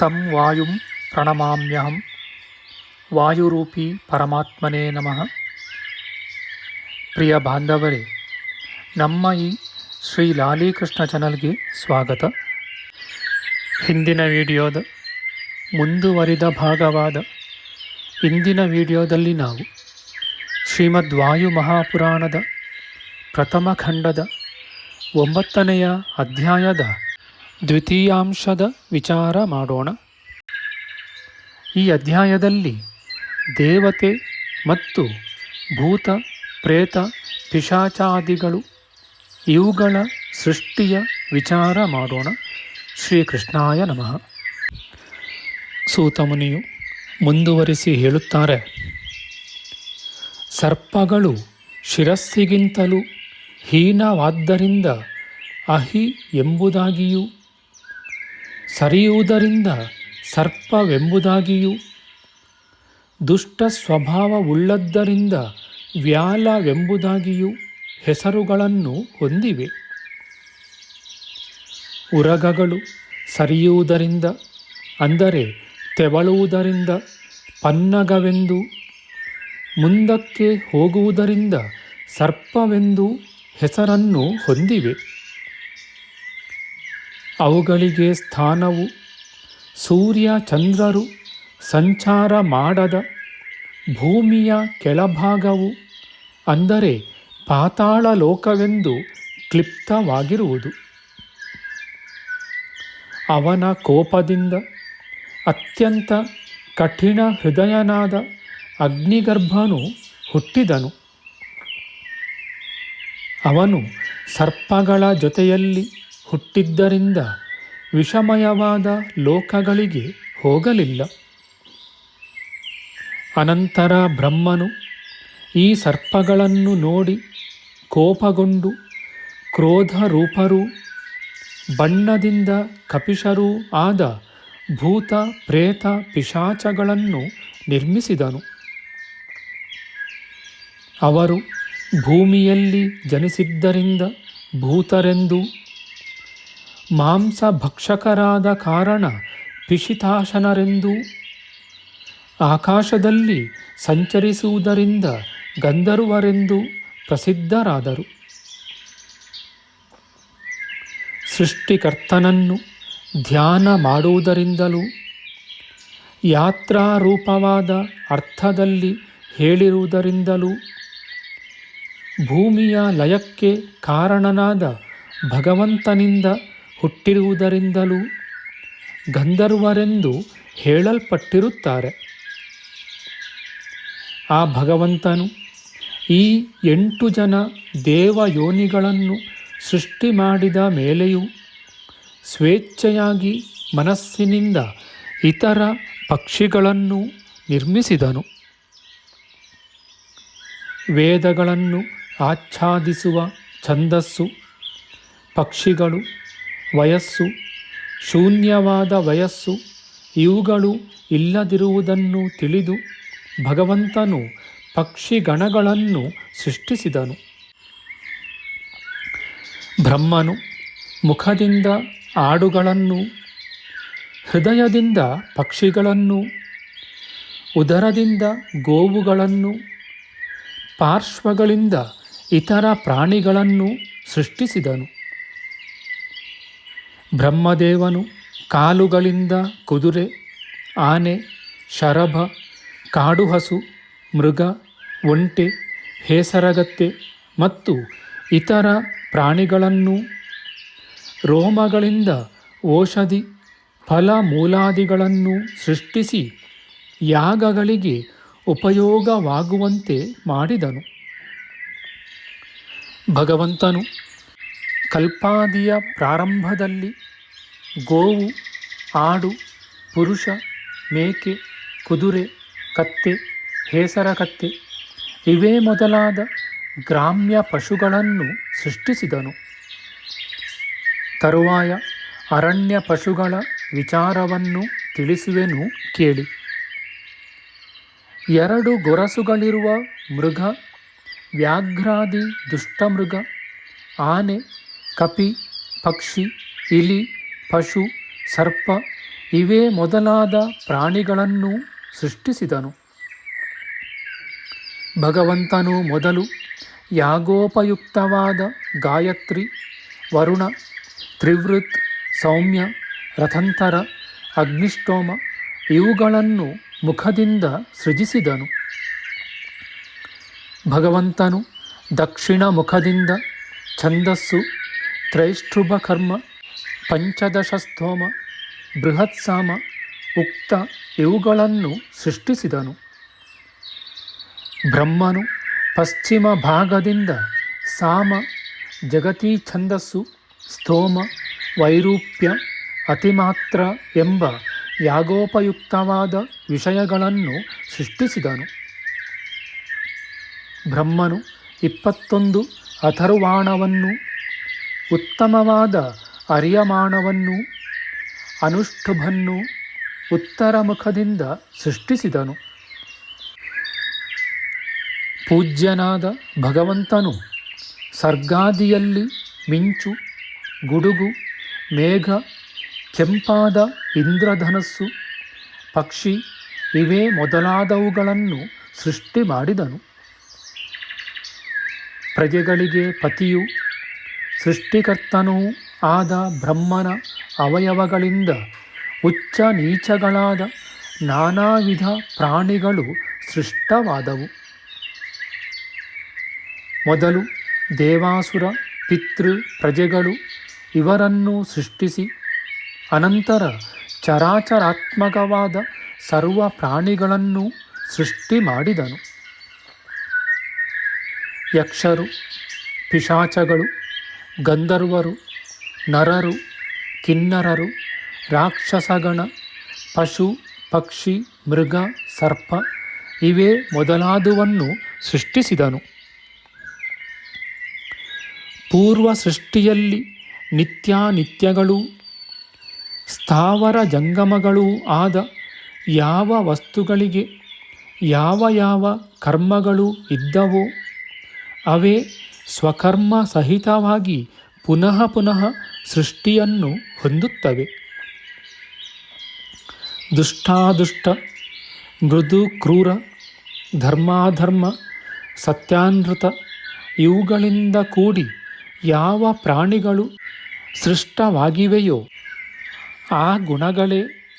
ತಂ ವಾಯುಂ ಪ್ರಣಮಾಮ್ಯಹಂ ವಾಯುರೂಪಿ ಪರಮಾತ್ಮನೇ ನಮಃ ಪ್ರಿಯ ಬಾಂಧವರೇ ನಮ್ಮ ಈ ಶ್ರೀ ಲಾಲಿಕೃಷ್ಣ ಚಾನಲ್ಗೆ ಸ್ವಾಗತ ಹಿಂದಿನ ವಿಡಿಯೋದ ಮುಂದುವರಿದ ಭಾಗವಾದ ಇಂದಿನ ವಿಡಿಯೋದಲ್ಲಿ ನಾವು ಶ್ರೀಮದ್ ವಾಯು ಮಹಾಪುರಾಣದ ಪ್ರಥಮ ಖಂಡದ ಒಂಬತ್ತನೆಯ ಅಧ್ಯಾಯದ ದ್ವಿತೀಯಾಂಶದ ವಿಚಾರ ಮಾಡೋಣ. ಈ ಅಧ್ಯಾಯದಲ್ಲಿ ದೇವತೆ ಮತ್ತು ಭೂತ, ಪ್ರೇತ, ಪಿಶಾಚಾದಿಗಳು ಇವುಗಳ ಸೃಷ್ಟಿಯ ವಿಚಾರ ಮಾಡೋಣ. ಶ್ರೀಕೃಷ್ಣಾಯ ನಮಃ. ಸೂತಮುನಿಯು ಮುಂದುವರಿಸಿ ಹೇಳುತ್ತಾರೆ, ಸರ್ಪಗಳು ಶಿರಸ್ಸಿಗಿಂತಲೂ ಹೀನವಾದ್ದರಿಂದ ಅಹಿ ಎಂಬುದಾಗಿಯೂ ಸರಿಯುವುದರಿಂದ ಸರ್ಪವೆಂಬುದಾಗಿಯೂ, ದುಷ್ಟ ಸ್ವಭಾವವುಳ್ಳದ್ದರಿಂದ ವ್ಯಾಲವೆಂಬುದಾಗಿಯೂ ಹೆಸರುಗಳನ್ನು ಹೊಂದಿವೆ. ಉರಗಗಳು ಸರಿಯುವುದರಿಂದ, ಅಂದರೆ ತೆವಳುವುದರಿಂದ, ಪನ್ನಗವೆಂದು, ಮುಂದಕ್ಕೆ ಹೋಗುವುದರಿಂದ ಸರ್ಪವೆಂದು ಹೆಸರನ್ನು ಹೊಂದಿವೆ. ಅವುಗಳಿಗೆ ಸ್ಥಾನವು ಸೂರ್ಯ ಚಂದ್ರರು ಸಂಚಾರ ಮಾಡದ ಭೂಮಿಯ ಕೆಳಭಾಗವು ಅಂದರೆ ಪಾತಾಳ ಲೋಕವೆಂದು ಕ್ಲಿಪ್ತವಾಗಿರುವುದು. ಅವನ ಕೋಪದಿಂದ ಅತ್ಯಂತ ಕಠಿಣ ಹೃದಯನಾದ ಅಗ್ನಿಗರ್ಭನು ಹುಟ್ಟಿದನು. ಅವನು ಸರ್ಪಗಳ ಜೊತೆಯಲ್ಲಿ ಹುಟ್ಟಿದ್ದರಿಂದ ವಿಷಮಯವಾದ ಲೋಕಗಳಿಗೆ ಹೋಗಲಿಲ್ಲ. ಅನಂತರ ಬ್ರಹ್ಮನು ಈ ಸರ್ಪಗಳನ್ನು ನೋಡಿ ಕೋಪಗೊಂಡು ಕ್ರೋಧರೂಪರೂ ಬಣ್ಣದಿಂದ ಕಪಿಶರೂ ಆದ ಭೂತ, ಪ್ರೇತ, ಪಿಶಾಚಗಳನ್ನು ನಿರ್ಮಿಸಿದನು. ಅವರು ಭೂಮಿಯಲ್ಲಿ ಜನಿಸಿದ್ದರಿಂದ ಭೂತರೆಂದು ಮಾಂಸ ಭಕ್ಷಕರಾದ ಕಾರಣ ಪಿಶಿತಾಶನರೆಂದು. ಆಕಾಶದಲ್ಲಿ ಸಂಚರಿಸುವುದರಿಂದ ಗಂಧರ್ವರೆಂದು ಪ್ರಸಿದ್ಧರಾದರು. ಸೃಷ್ಟಿಕರ್ತನನ್ನು ಧ್ಯಾನ ಮಾಡುವುದರಿಂದಲೂ ಯಾತ್ರಾರೂಪವಾದ ಅರ್ಥದಲ್ಲಿ ಹೇಳಿರುವುದರಿಂದಲೂ ಭೂಮಿಯ ಲಯಕ್ಕೆ ಕಾರಣನಾದ ಭಗವಂತನಿಂದ ಹುಟ್ಟಿರುವುದರಿಂದಲೂ ಗಂಧರ್ವರೆಂದು ಹೇಳಲ್ಪಟ್ಟಿರುತ್ತಾರೆ. ಆ ಭಗವಂತನು ಈ ಎಂಟು ಜನ ದೇವಯೋನಿಗಳನ್ನು ಸೃಷ್ಟಿ ಮಾಡಿದ ಮೇಲೆಯೂ ಸ್ವೇಚ್ಛೆಯಾಗಿ ಮನಸ್ಸಿನಿಂದ ಇತರ ಪಕ್ಷಿಗಳನ್ನು ನಿರ್ಮಿಸಿದನು. ವೇದಗಳನ್ನು ಆಚ್ಛಾದಿಸುವ ಛಂದಸ್ಸು ಪಕ್ಷಿಗಳು ವಯಸ್ಸು, ಶೂನ್ಯವಾದ ವಯಸ್ಸು, ಇವುಗಳು ಇಲ್ಲದಿರುವುದನ್ನು ತಿಳಿದು ಭಗವಂತನು ಪಕ್ಷಿಗಣಗಳನ್ನು ಸೃಷ್ಟಿಸಿದನು. ಬ್ರಹ್ಮನು ಮುಖದಿಂದ ಆಡುಗಳನ್ನು, ಹೃದಯದಿಂದ ಪಕ್ಷಿಗಳನ್ನು, ಉದರದಿಂದ ಗೋವುಗಳನ್ನು, ಪಾರ್ಶ್ವಗಳಿಂದ ಇತರ ಪ್ರಾಣಿಗಳನ್ನು ಸೃಷ್ಟಿಸಿದನು. ಬ್ರಹ್ಮದೇವನು ಕಾಲುಗಳಿಂದ ಕುದುರೆ, ಆನೆ, ಶರಭ, ಕಾಡುಹಸು, ಮೃಗ, ಒಂಟೆ, ಹೇಸರಗತ್ತೆ ಮತ್ತು ಇತರ ಪ್ರಾಣಿಗಳನ್ನು ರೋಮಗಳಿಂದ ಔಷಧಿ ಫಲ ಮೂಲಾದಿಗಳನ್ನು ಸೃಷ್ಟಿಸಿ ಯಾಗಗಳಿಗೆ ಉಪಯೋಗವಾಗುವಂತೆ ಮಾಡಿದನು. ಭಗವಂತನು ಕಲ್ಪಾದಿಯ ಪ್ರಾರಂಭದಲ್ಲಿ ಗೋವು, ಆಡು, ಪುರುಷ, ಮೇಕೆ, ಕುದುರೆ, ಕತ್ತೆ, ಹೇಸರ ಕತ್ತೆ ಇವೇ ಮೊದಲಾದ ಗ್ರಾಮ್ಯ ಪಶುಗಳನ್ನು ಸೃಷ್ಟಿಸಿದನು. ತರುವಾಯ ಅರಣ್ಯ ಪಶುಗಳ ವಿಚಾರವನ್ನು ತಿಳಿಸುವೆನು ಕೇಳಿ. ಎರಡು ಗೊರಸುಗಳಿರುವ ಮೃಗ, ವ್ಯಾಘ್ರಾದಿ ದುಷ್ಟಮೃಗ, ಆನೆ ಕಪಿ, ಪಕ್ಷಿ, ಇಲಿ, ಪಶು, ಸರ್ಪ ಇವೇ ಮೊದಲಾದ ಪ್ರಾಣಿಗಳನ್ನು ಸೃಷ್ಟಿಸಿದನು. ಭಗವಂತನು ಮೊದಲು ಯಾಗೋಪಯುಕ್ತವಾದ ಗಾಯತ್ರಿ, ವರುಣ, ತ್ರಿವೃತ್, ಸೌಮ್ಯ, ರಥಂತರ ಅಗ್ನಿಷ್ಟೋಮ ಇವುಗಳನ್ನು ಮುಖದಿಂದ ಸೃಜಿಸಿದನು. ಭಗವಂತನು ದಕ್ಷಿಣ ಮುಖದಿಂದ ಛಂದಸ್ಸು ತ್ರೈಷ್ಠುಭ ಕರ್ಮ ಪಂಚದಶಸ್ತೋಮ ಬೃಹತ್ಸಾಮ ಉಕ್ತ ಇವುಗಳನ್ನು ಸೃಷ್ಟಿಸಿದನು. ಬ್ರಹ್ಮನು ಪಶ್ಚಿಮ ಭಾಗದಿಂದ ಸಾಮ ಜಗತೀ ಛಂದಸ್ಸು ಸ್ತೋಮ, ವೈರೂಪ್ಯ, ಅತಿಮಾತ್ರ ಎಂಬ ಯಾಗೋಪಯುಕ್ತವಾದ ವಿಷಯಗಳನ್ನು ಸೃಷ್ಟಿಸಿದನು. ಬ್ರಹ್ಮನು ಇಪ್ಪತ್ತೊಂದು ಅಥರ್ವಾಣವನ್ನು ಉತ್ತಮವಾದ ಅರಿಯಮಾಣವನ್ನು ಅನುಷ್ಠುಭನ್ನು ಉತ್ತರ ಮುಖದಿಂದ ಸೃಷ್ಟಿಸಿದನು. ಪೂಜ್ಯನಾದ ಭಗವಂತನು ಸರ್ಗಾದಿಯಲ್ಲಿ ಮಿಂಚು, ಗುಡುಗು, ಮೇಘ, ಕೆಂಪಾದ ಇಂದ್ರಧನಸ್ಸು, ಪಕ್ಷಿ ಇವೇ ಮೊದಲಾದವುಗಳನ್ನು ಸೃಷ್ಟಿ ಮಾಡಿದನು. ಪ್ರಜೆಗಳಿಗೆ ಪತಿಯು ಸೃಷ್ಟಿಕರ್ತನೂ ಆದ ಬ್ರಹ್ಮನ ಅವಯವಗಳಿಂದ ಉಚ್ಚ ನೀಚಗಳಾದ ನಾನಾ ವಿಧ ಪ್ರಾಣಿಗಳು ಸೃಷ್ಟವಾದವು. ಮೊದಲು ದೇವಾಸುರ, ಪಿತೃ, ಪ್ರಜೆಗಳು ಇವರನ್ನು ಸೃಷ್ಟಿಸಿ, ಅನಂತರ ಚರಾಚರಾತ್ಮಕವಾದ ಸರ್ವ ಪ್ರಾಣಿಗಳನ್ನು ಸೃಷ್ಟಿ ಮಾಡಿದನು. ಯಕ್ಷರು, ಪಿಶಾಚಗಳು ಗಂಧರ್ವರು, ನರರು, ಕಿನ್ನರರು, ರಾಕ್ಷಸಗಣ, ಪಶು, ಪಕ್ಷಿ, ಮೃಗ, ಸರ್ಪ ಇವೇ ಮೊದಲಾದುವನ್ನು ಸೃಷ್ಟಿಸಿದನು. ಪೂರ್ವ ಸೃಷ್ಟಿಯಲ್ಲಿ ನಿತ್ಯಾನಿತ್ಯಗಳೂ, ಸ್ಥಾವರ ಜಂಗಮಗಳೂ ಆದ ಯಾವ ವಸ್ತುಗಳಿಗೆ ಯಾವ ಯಾವ ಕರ್ಮಗಳು ಇದ್ದವೋ ಅವೇ ಸ್ವಕರ್ಮ ಸಹಿತವಾಗಿ ಪುನಃ ಪುನಃ ಸೃಷ್ಟಿಯನ್ನು ಹೊಂದುತ್ತವೆ. ದುಷ್ಟಾದುಷ್ಟ, ಮೃದು ಕ್ರೂರ, ಧರ್ಮಾಧರ್ಮ, ಸತ್ಯಾನೃತ ಇವುಗಳಿಂದ ಕೂಡಿ ಯಾವ ಪ್ರಾಣಿಗಳು ಸೃಷ್ಟವಾಗಿವೆಯೋ ಆ ಗುಣಗಳೇ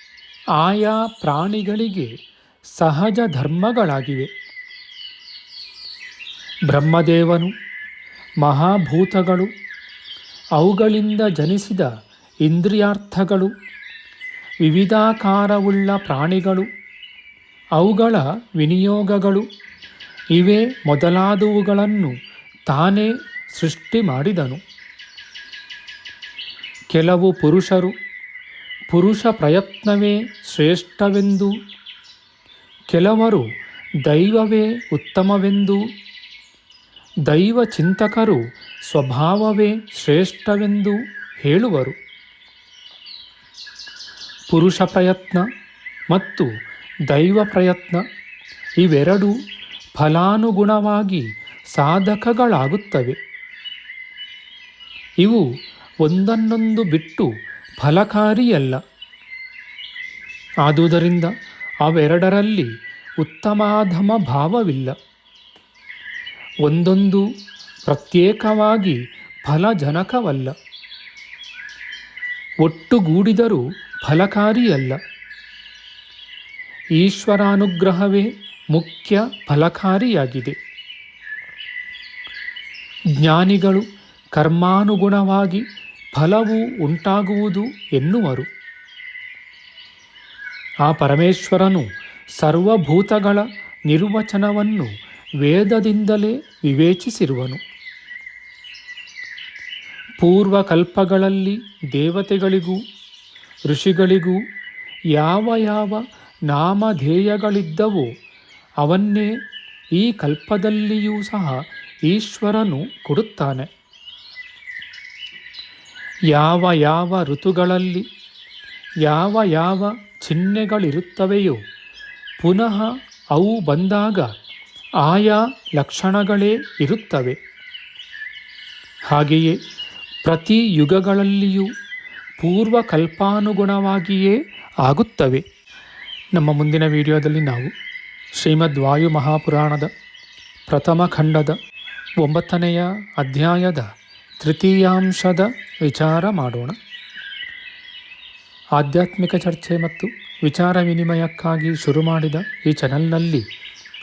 ಆಯಾ ಪ್ರಾಣಿಗಳಿಗೆ ಸಹಜ ಧರ್ಮಗಳಾಗಿವೆ. ಬ್ರಹ್ಮದೇವನು ಮಹಾಭೂತಗಳು, ಅವುಗಳಿಂದ ಜನಿಸಿದ ಇಂದ್ರಿಯಾರ್ಥಗಳು, ವಿವಿಧಾಕಾರವುಳ್ಳ ಪ್ರಾಣಿಗಳು, ಅವುಗಳ ವಿನಿಯೋಗಗಳು, ಇವೇ ಮೊದಲಾದವುಗಳನ್ನು ತಾನೇ ಸೃಷ್ಟಿ ಮಾಡಿದನು. ಕೆಲವು ಪುರುಷರು, ಪುರುಷ ಪ್ರಯತ್ನವೇ ಶ್ರೇಷ್ಠವೆಂದು, ಕೆಲವರು ದೈವವೇ ಉತ್ತಮವೆಂದು ದೈವ ಚಿಂತಕರು ಸ್ವಭಾವವೇ ಶ್ರೇಷ್ಠವೆಂದು ಹೇಳುವರು. ಪುರುಷ ಪ್ರಯತ್ನ ಮತ್ತು ದೈವ ಪ್ರಯತ್ನ ಇವೆರಡೂ ಫಲಾನುಗುಣವಾಗಿ ಸಾಧಕಗಳಾಗುತ್ತವೆ. ಇವು ಒಂದನ್ನೊಂದು ಬಿಟ್ಟು ಫಲಕಾರಿಯಲ್ಲ. ಆದುದರಿಂದ ಅವೆರಡರಲ್ಲಿ ಉತ್ತಮಾಧಮ ಭಾವವಿಲ್ಲ. ಒಂದೊಂದು ಪ್ರತ್ಯೇಕವಾಗಿ ಫಲಜನಕವಲ್ಲ. ಒಟ್ಟುಗೂಡಿದರೂ ಫಲಕಾರಿಯಲ್ಲ. ಈಶ್ವರಾನುಗ್ರಹವೇ ಮುಖ್ಯ ಫಲಕಾರಿಯಾಗಿದೆ. ಜ್ಞಾನಿಗಳು ಕರ್ಮಾನುಗುಣವಾಗಿ ಫಲವು ಉಂಟಾಗುವುದು ಎನ್ನುವರು. ಆ ಪರಮೇಶ್ವರನು ಸರ್ವಭೂತಗಳ ನಿರ್ವಚನವನ್ನು ವೇದದಿಂದಲೇ ವಿವೇಚಿಸಿರುವನು. ಪೂರ್ವಕಲ್ಪಗಳಲ್ಲಿ ದೇವತೆಗಳಿಗೂ, ಋಷಿಗಳಿಗೂ ಯಾವ ಯಾವ ನಾಮಧೇಯಗಳಿದ್ದವೋ ಅವನ್ನೇ ಈ ಕಲ್ಪದಲ್ಲಿಯೂ ಸಹ ಈಶ್ವರನು ಕೊಡುತ್ತಾನೆ. ಯಾವ ಯಾವ ಋತುಗಳಲ್ಲಿ ಯಾವ ಯಾವ ಚಿಹ್ನೆಗಳಿರುತ್ತವೆಯೋ ಪುನಃ ಅವು ಬಂದಾಗ ಆಯಾ ಲಕ್ಷಣಗಳೇ ಇರುತ್ತವೆ. ಹಾಗೆಯೇ ಪ್ರತಿ ಯುಗಗಳಲ್ಲಿಯೂ ಪೂರ್ವ ಕಲ್ಪಾನುಗುಣವಾಗಿಯೇ ಆಗುತ್ತವೆ. ನಮ್ಮ ಮುಂದಿನ ವಿಡಿಯೋದಲ್ಲಿ ನಾವು ಶ್ರೀಮದ್ ವಾಯು ಮಹಾಪುರಾಣದ ಪ್ರಥಮ ಖಂಡದ ಒಂಬತ್ತನೆಯ ಅಧ್ಯಾಯದ ತೃತೀಯಾಂಶದ ವಿಚಾರ ಮಾಡೋಣ. ಆಧ್ಯಾತ್ಮಿಕ ಚರ್ಚೆ ಮತ್ತು ವಿಚಾರ ವಿನಿಮಯಕ್ಕಾಗಿ ಶುರು ಮಾಡಿದ ಈ ಚಾನಲ್ನಲ್ಲಿ